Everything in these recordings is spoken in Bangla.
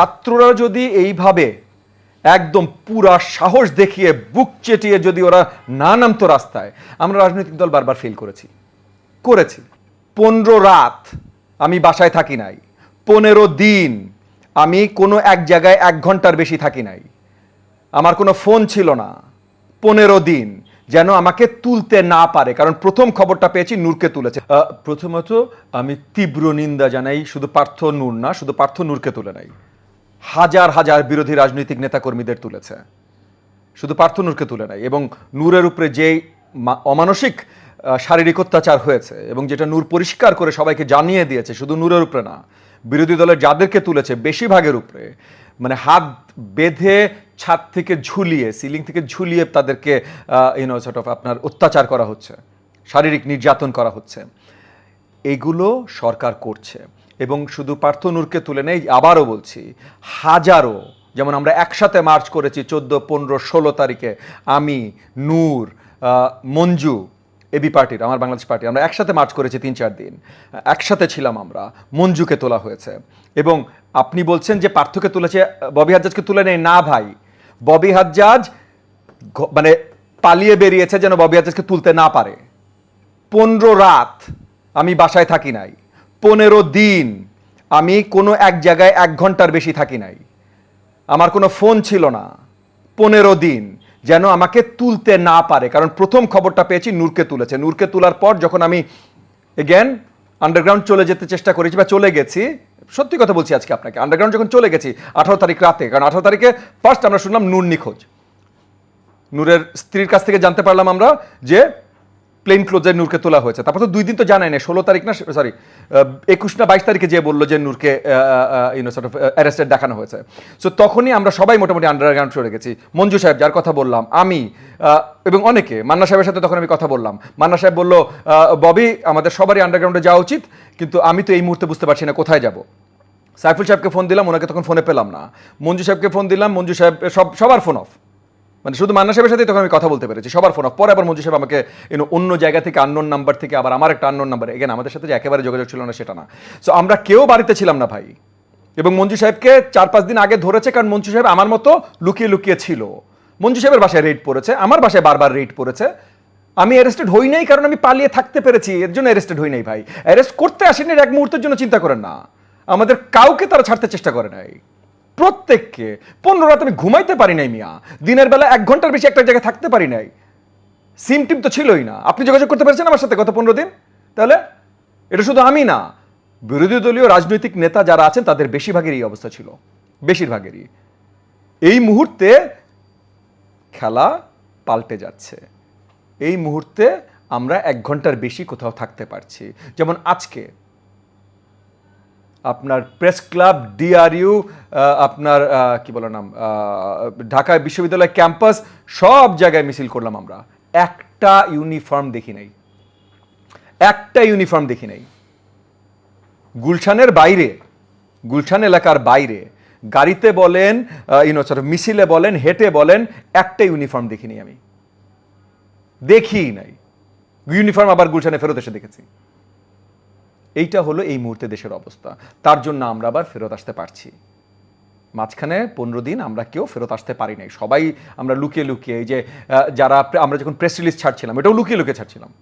ছাত্ররা যদি এইভাবে একদম পুরা সাহস দেখিয়ে বুক চেটিয়ে যদি ওরা না নামতো রাস্তায়, আমরা রাজনৈতিক দল বারবার ফেল করেছি। করেছি। পনেরো রাত আমি বাসায় থাকি নাই। পনেরো দিন আমি কোনো এক জায়গায় এক ঘণ্টার বেশি থাকি নাই। আমার কোনো ফোন ছিল না। পনেরো দিন যেন আমাকে তুলতে না পারে। কারণ প্রথম খবরটা পেয়েছি নূরকে তুলেছে। প্রথমত আমি তীব্র নিন্দা জানাই। শুধু পার্থ নূর না, শুধু পার্থ নূরকে তুলে নাই। হাজার হাজার বিরোধী রাজনৈতিক নেতাকর্মীদের তুলেছে। শুধু পার্থ নূরকে তুলে নাই, এবং নূরের উপরে যে অমানসিক শারীরিক অত্যাচার হয়েছে, এবং যেটা নূর পরিষ্কার করে সবাইকে জানিয়ে দিয়েছে, শুধু নূরের উপরে না, বিরোধী দলের যাদেরকে তুলেছে বেশিরভাগের উপরে মানে হাত বেঁধে ছাদ থেকে ঝুলিয়ে, সিলিং থেকে ঝুলিয়ে তাদেরকে ইউনো সর্ট অফ আপনার অত্যাচার করা হচ্ছে, শারীরিক নির্যাতন করা হচ্ছে। এগুলো সরকার করছে। এবং শুধু পার্থ নূরকে তুলে নেই, আবারও বলছি, হাজারো, যেমন আমরা একসাথে মার্চ করেছি চোদ্দ, পনেরো, ষোলো তারিখে, আমি, নূর মঞ্জু, এবি পার্টির, আমার বাংলাদেশ পার্টি, আমরা একসাথে মার্চ করেছি তিন, চার দিন। একসাথে ছিলাম আমরা, মঞ্জুকে তোলা হয়েছে। এবং আপনি বলছেন যে পার্থকে তুলেছে, ববি হাজ্জাজকে তুলে নেই? না ভাই। ববি হাজ্জাজ মানে পালিয়ে বেরিয়েছে যেন ববি হাজ্জাজকে তুলতে না পারে। পনেরো রাত আমি বাসায় থাকি নাই। পনেরো দিন আমি কোনো এক জায়গায় এক ঘণ্টার বেশি থাকি নাই। আমার কোনো ফোন ছিল না। পনেরো দিন যেন আমাকে তুলতে না পারে। কারণ প্রথম খবরটা পেয়েছি নূরকে তুলেছে। নূরকে তোলার পর যখন আমি এগেন আন্ডারগ্রাউন্ড চলে যেতে চেষ্টা করেছি বা চলে গেছি, সত্যি কথা বলছি আজকে আপনাকে আন্ডারগ্রাউন্ড যখন চলে গেছি আঠারো তারিখ রাতে, কারণ আঠারো তারিখে ফার্স্ট আমরা শুনলাম নূর নিখোঁজ। নূরের স্ত্রীর কাছ থেকে জানতে পারলাম আমরা যে প্লেন ক্লোজের নূরকে তোলা হয়েছে। তারপর তো দুই দিন তো জানাই না ষোলো তারিখ না সরি একুশ না বাইশ তারিখে যে বলল যে নূরকে ইউনো সর্ট অফ অ্যারেস্টেড দেখানো হয়েছে। সো তখনই আমরা সবাই মোটামুটি আন্ডারগ্রাউন্ড চলে গেছি। মঞ্জু সাহেব, যার কথা বললাম, আমি এবং অনেকে, মান্না সাহেবের সাথে তখন আমি কথা বললাম। মান্না সাহেব বলল ববি, আমাদের সবারই আন্ডারগ্রাউন্ডে যাওয়া উচিত, কিন্তু আমি তো এই মুহূর্তে বুঝতে পারছি না কোথায় যাব। সাইফুল সাহেবকে ফোন দিলাম, ওনাকে তখন ফোনে পেলাম না। মঞ্জু সাহেবকে ফোন দিলাম, মঞ্জু সাহেব, সব, সবার ফোন অফ মানে শুধু মান্না সাহেবের সাথেই তখন আমি কথা বলতে পেরেছি, সবার ফোন অফ পরে আবার মঞ্জু সাহেব আমাকে ইউনো অন্য জায়গা থেকে আননোন নাম্বার থেকে আবার আমার একটা আননোন নাম্বার এগেন আমাদের সাথে যে একেবারে যোগাযোগ ছিল না সেটা না। সো আমরা কেউ বাড়িতে ছিলাম না ভাই। এবং মঞ্জু সাহেবকে চার পাঁচ দিন আগে ধরেছে, কারণ মঞ্জু সাহেব আমার মতো লুকিয়ে লুকিয়ে ছিল। মঞ্জু সাহেবের বাসায় রেড পড়েছে, আমার বাসায় বারবার রেড পড়েছে। আমি অ্যারেস্টেড হই নাই, কারণ আমি পালিয়ে থাকতে পেরেছি, এর জন্য অ্যারেস্টেড হই নাই ভাই। অ্যারেস্ট করতে আসেনি এক মুহূর্তের জন্য চিন্তা করেন না। আমাদের কাউকে তারা ছাড়তে চেষ্টা করে নাই। প্রত্যেককে। পনেরো রাত আমি ঘুমাইতে পারি নাই মিয়া। দিনের বেলা এক ঘণ্টার বেশি একটা জায়গায় থাকতে পারি নাই। সিম টিম তো ছিলই না। আপনি যোগাযোগ করতে পেরেছেন আমার সাথে গত পনেরো দিন? তাহলে এটা শুধু আমি না। বিরোধী দলীয় রাজনৈতিক নেতা যারা আছেন, তাদের বেশিরভাগের এই অবস্থা ছিল। বেশিরভাগেরই। এই মুহূর্তে খেলা পাল্টে যাচ্ছে। এই মুহূর্তে আমরা এক ঘণ্টার বেশি কোথাও থাকতে পারছি। যেমন আজকে আপনার প্রেস ক্লাব ডিআরইউ আপনার কি বলে নাম ঢাকা বিশ্ববিদ্যালয় ক্যাম্পাস, সব জায়গায় মিছিল করলাম আমরা। একটা ইউনিফর্ম দেখি নাই। একটা ইউনিফর্ম দেখি নাই। গুলশানের বাইরে, গুলশান এলাকার বাইরে, গাড়িতে বলেন ইউনো মিছিলে বলেন, হেঁটে বলেন, একটা ইউনিফর্ম দেখিনি আমি। দেখিই নাই। ইউনিফর্ম আবার গুলশানে ফেরত এসে দেখেছি। এইটা হলো এই মুহূর্তে দেশের অবস্থা। তার জন্য আমরা আবার ফেরত আসতে পারছি। মাঝখানে পনেরো দিন আমরা কেউ ফেরত আসতে পারি নাই। সবাই আমরা লুকিয়ে লুকিয়ে এই যে যারা আমরা যখন প্রেস রিলিজ ছাড়ছিলাম, এটাও লুকিয়ে লুকিয়ে ছাড়ছিলাম।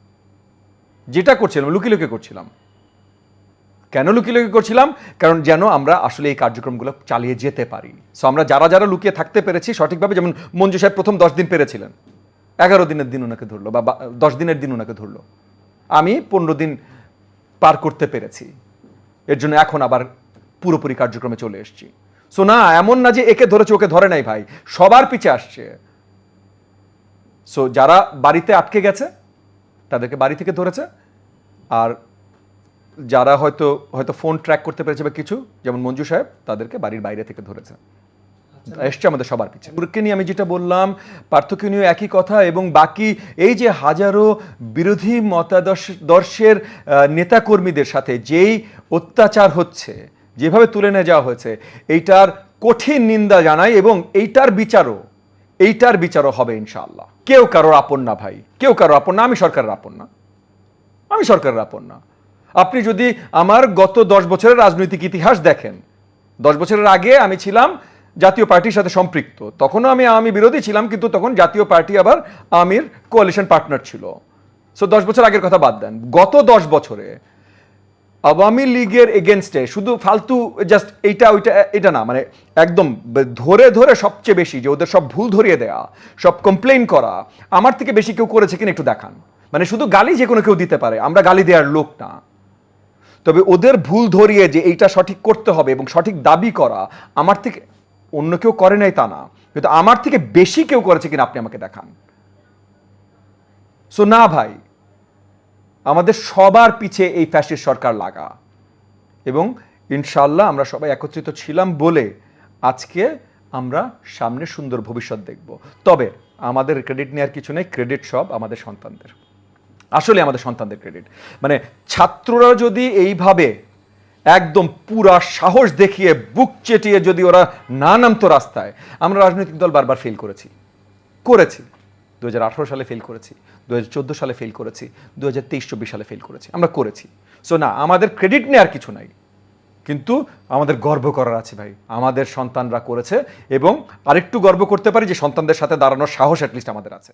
যেটা করছিলাম, লুকিয়ে লুকিয়ে করছিলাম। কেন লুকিয়ে লুকিয়ে করছিলাম? কারণ যেন আমরা আসলে এই কার্যক্রমগুলো চালিয়ে যেতে পারি। সো আমরা যারা যারা লুকিয়ে থাকতে পেরেছি, সঠিকভাবে যেমন মঞ্জু সাহেব প্রথম দশ দিন পেরেছিলেন। এগারো দিনের দিন ওনাকে ধরলো বা, দশ দিনের দিন ওনাকে ধরলো। আমি পনেরো দিন পার করতে পেরেছি। এর জন্য এখন আবার পুরোপুরি কার্যক্রমে চলে এসেছি। সো না, এমন না যে একে ধরেছে, ওকে ধরে নাই ভাই। সবার পিছে আসছে। সো যারা বাড়িতে আটকে গেছে, তাদেরকে বাড়ি থেকে ধরেছে। আর যারা হয়তো হয়তো ফোন ট্র্যাক করতে পেরেছে বা কিছু, যেমন মঞ্জু সাহেব, তাদেরকে বাড়ির বাইরে থেকে ধরেছে। এসছে আমাদের সবার পিছিয়ে নূরকে নিয়ে আমি যেটা বললাম, পার্থক্য নিয়ে একই কথা এবং বাকি এই যে হাজারো বিরোধী মতাদর্শের নেতাকর্মীদের সাথে যেই অত্যাচার হচ্ছে, যেভাবে তুলে নিয়ে যাওয়া হয়েছে, এইটার কঠিন নিন্দা জানাই এবং এইটার বিচারও এইটার বিচারও হবে ইনশাআল্লাহ। কেউ কারোর আপন না ভাই, কেউ কারোর আপন না, আমি সরকারের আপন না। আমি সরকারের আপন না। আপনি যদি আমার গত দশ বছরের রাজনৈতিক ইতিহাস দেখেন, দশ বছরের আগে আমি ছিলাম জাতীয় পার্টির সাথে সম্পৃক্ত। তখনও আমি আমি বিরোধী ছিলাম, কিন্তু তখন জাতীয় পার্টি আবার আমির কোয়ালিশন পার্টনার ছিল। সো দশ বছর আগের কথা বাদ দেন। গত দশ বছরে আওয়ামী লীগের এগেনস্টে শুধু ফালতু জাস্ট এইটা, ওইটা, এটা না মানে একদম ধরে ধরে সবচেয়ে বেশি যে ওদের সব ভুল ধরিয়ে দেয়া, সব কমপ্লেন করা, আমার থেকে বেশি কেউ করেছে কিনা একটু দেখান। মানে শুধু গালি যে কোনো কেউ দিতে পারে, আমরা গালি দেওয়ার লোক না। তবে ওদের ভুল ধরিয়ে যে এইটা সঠিক করতে হবে এবং সঠিক দাবি করা, আমার থেকে অন্য কেউ করে নাই তা না। কিন্তু আমার থেকে বেশি কেউ করেছে কিনা আপনি আমাকে দেখান। সো না ভাই, আমাদের সবার পিছে এই ফ্যাসিস্ট সরকার লাগা। এবং ইনশাল্লাহ আমরা সবাই একত্রিত ছিলাম বলে আজকে আমরা সামনে সুন্দর ভবিষ্যৎ দেখব। তবে আমাদের ক্রেডিট নেওয়ার কিছু নেই ক্রেডিট সব আমাদের সন্তানদের। আসলে আমাদের সন্তানদের ক্রেডিট মানে ছাত্ররা যদি এইভাবে একদম পুরা সাহস দেখিয়ে বুক চেটিয়ে যদি ওরা না নামতো রাস্তায়, আমরা রাজনৈতিক দল বারবার ফেল করেছি। করেছি। দু হাজার আঠারো সালে ফেল করেছি দু হাজার চোদ্দ সালে ফেল করেছি দু হাজার সালে ফেল করেছি। আমরা করেছি। সো না, আমাদের ক্রেডিট নেওয়ার কিছু নাই। কিন্তু আমাদের গর্ব করার আছে ভাই। আমাদের সন্তানরা করেছে এবং আরেকটু গর্ব করতে পারি যে সন্তানদের সাথে দাঁড়ানোর সাহস অ্যাটলিস্ট আমাদের আছে।